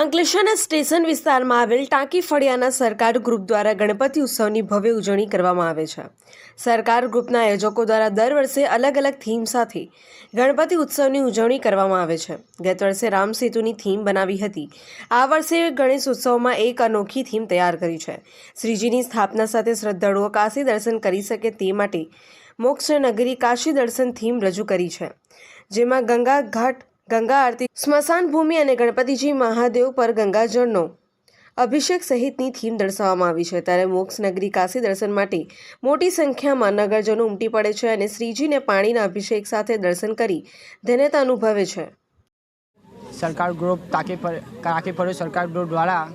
અંકલેશ્વરના સ્ટેશન વિસ્તારમાં આવેલ ટાંકી ફળિયાના સરકાર ગ્રુપ દ્વારા ગણપતિ ઉત્સવની ભવ્ય ઉજવણી કરવામાં આવે છે. સરકાર ગ્રુપના આયોજકો દ્વારા દર વર્ષે અલગ અલગ થીમ સાથે ગણપતિ ઉત્સવની ઉજવણી કરવામાં આવે છે. ગત વર્ષે રામ સેતુની થીમ બનાવી હતી. આ વર્ષે ગણેશ ઉત્સવમાં એક અનોખી થીમ તૈયાર કરી છે. શ્રીજીની સ્થાપના સાથે શ્રદ્ધાળુઓ કાશી દર્શન કરી શકે તે માટે મોક્ષ નગરી કાશી દર્શન થીમ રજૂ કરી છે. જેમાં ગંગા ઘાટ ગંગા આરતી, સ્મશાન ભૂમિ અને ગણપતિજી મહાદેવ પર ગંગાજળનો અભિષેક સહિતની થીમ દર્શાવવામાં આવી છે. ત્યારે મોક્ષ નગરી કાશી દર્શન માટે મોટી સંખ્યામાં નગરજનો ઉમટી પડે છે અને શ્રીજીને પાણીના અભિષેક સાથે દર્શન કરી ધન્યતા અનુભવે છે. સરકાર ગ્રુપ તાકી પર ટાંકી ફળિયું સરકાર ગ્રુપ દ્વારા.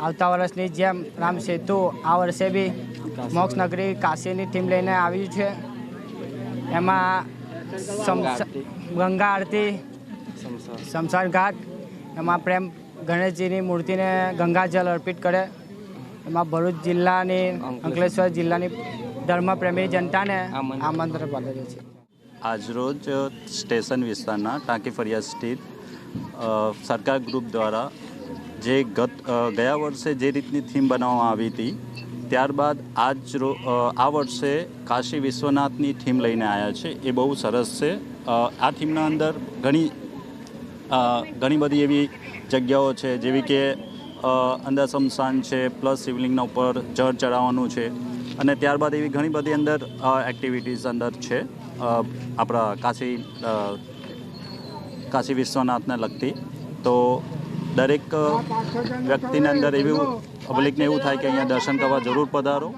આવતા વર્ષની જેમ રામ સેતુ આ વર્ષે બી મોક્ષ નગરી કાશીની થીમ લઈને આવ્યું છે. એમાં ગંગા આરતી. શમશાન ઘાટ. એમાં પ્રેમ ગણેશજીની મૂર્તિને ગંગા જલ અર્પિત કરે. એમાં ભરૂચ જિલ્લાની અંકલેશ્વર. જિલ્લાની ધર્મપ્રેમી જનતાને આમંત્રણ પાઠવે છે. આજરોજ સ્ટેશન વિસ્તારના ટાંકી ફરિયા સ્થિત સરકાર ગ્રુપ દ્વારા જે ગત ગયા વર્ષે જે રીતની થીમ બનાવવામાં આવી હતી ત્યારબાદ આજ આ વર્ષે કાશી વિશ્વનાથની થીમ લઈને આવ્યા છે. એ બહુ સરસ છે. આ થીમના અંદર ઘણી ઘણી બધી એવી જગ્યાઓ છે, જેવી કે અંદર શમશાન છે, પ્લસ શિવલિંગના ઉપર જળ ચડાવવાનું છે. અને ત્યારબાદ એવી ઘણી બધી અંદર એક્ટિવિટીઝ અંદર છે આપણા કાશી કાશી વિશ્વનાથને લગતી. તો દરેક વ્યક્તિની અંદર એવું પબ્લિકને એવું થાય કે અહીંયા દર્શન કરવા જરૂર પધારો.